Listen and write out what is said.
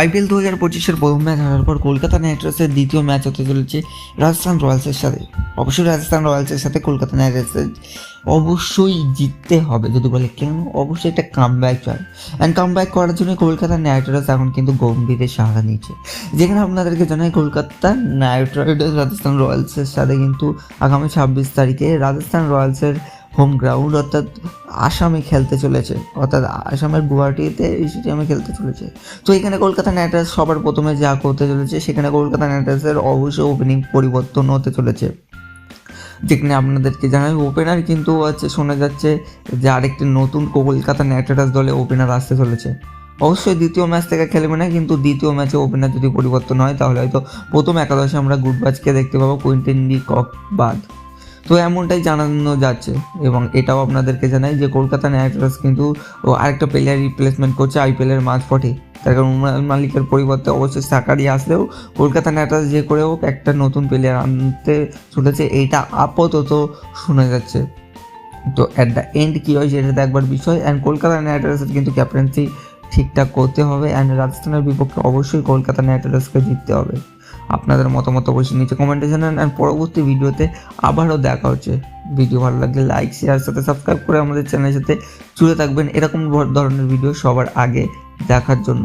IPL দু হাজার পঁচিশের প্রথম ম্যাচ হারার পর কলকাতা নাইট রাইডার্সের দ্বিতীয় ম্যাচ হতে চলেছে রাজস্থান রয়্যালসের সাথে। অবশ্যই রাজস্থান রয়্যালসের সাথে কলকাতা নাইট রাইডার্সের অবশ্যই জিততে হবে। যদি বলে কেন? অবশ্যই একটা কাম ব্যাক চাই। অ্যান্ড কাম ব্যাক করার জন্য কলকাতা নাইট রাইডার্স এখন কিন্তু গম্ভীরের সাহারা নিচ্ছে যেখানে আপনাদেরকে জানাই, কলকাতা নাইট রাইডার্স রাজস্থান রয়্যালসের সাথে কিন্তু আগামী ছাব্বিশ তারিখে রাজস্থান রয়্যালসের হোম গ্রাউন্ড অর্থাৎ আসামে খেলতে চলেছে। অর্থাৎ আসামের গুয়াহাটিতে স্টেডিয়ামে খেলতে চলেছে। তো এখানে কলকাতা নাইট রাইডার্স সবার প্রথমে যা করতে চলেছে, সেখানে কলকাতা নাইট রাইডার্সের অবশ্যই ওপেনিং পরিবর্তন হতে চলেছে। যেখানে আপনাদেরকে জানাই ওপেনার কিন্তু আছে শোনা যাচ্ছে যে আরেকটি নতুন কলকাতা নাইট রাইডার্স দলে ওপেনার আসতে চলেছে। অবশ্যই দ্বিতীয় ম্যাচ থেকে খেলবে না, কিন্তু দ্বিতীয় ম্যাচে ওপেনার যদি পরিবর্তন হয়, তাহলে হয়তো প্রথম একাদশে আমরা গুডবাজকে দেখতে পাবো কুইন্টেন ডি কক বাদ। তো এমনটাই জানানো যাচ্ছে। এবং এটাও আপনাদেরকে জানাই যে কলকাতা নাইট রাইডার্স কিন্তু আরেকটা প্লেয়ার রিপ্লেসমেন্ট করছে আইপিএলের মাঝ পটে তার কারণ উমরান মালিকের পরিবর্তে অবশ্যই সাকারি আসলেও কলকাতা নাইট রাইডার্স যে করে হোক একটা নতুন প্লেয়ার আনতে চলেছে, এইটা আপাতত শোনা যাচ্ছে। তো অ্যাট দ্য এন্ড কী হয় সেটা দেখবার বিষয়। অ্যান্ড কলকাতা নাইট রাইডার্সের কিন্তু ক্যাপ্টেন্সি ঠিকঠাক করতে হবে। অ্যান্ড রাজস্থানের বিপক্ষে অবশ্যই কলকাতা নাইট রাইডার্সকে জিততে হবে। আপনাদের মতামত অবশ্যই নিচে কমেন্টে জানান। আর পরবর্তী ভিডিওতে আবারও দেখা হচ্ছে। ভিডিও ভালো লাগলে লাইক শেয়ার সাথে সাবস্ক্রাইব করে আমাদের চ্যানেলের সাথে জুড়ে থাকবেন। এরকম ধরনের ভিডিও সবার আগে দেখার জন্য।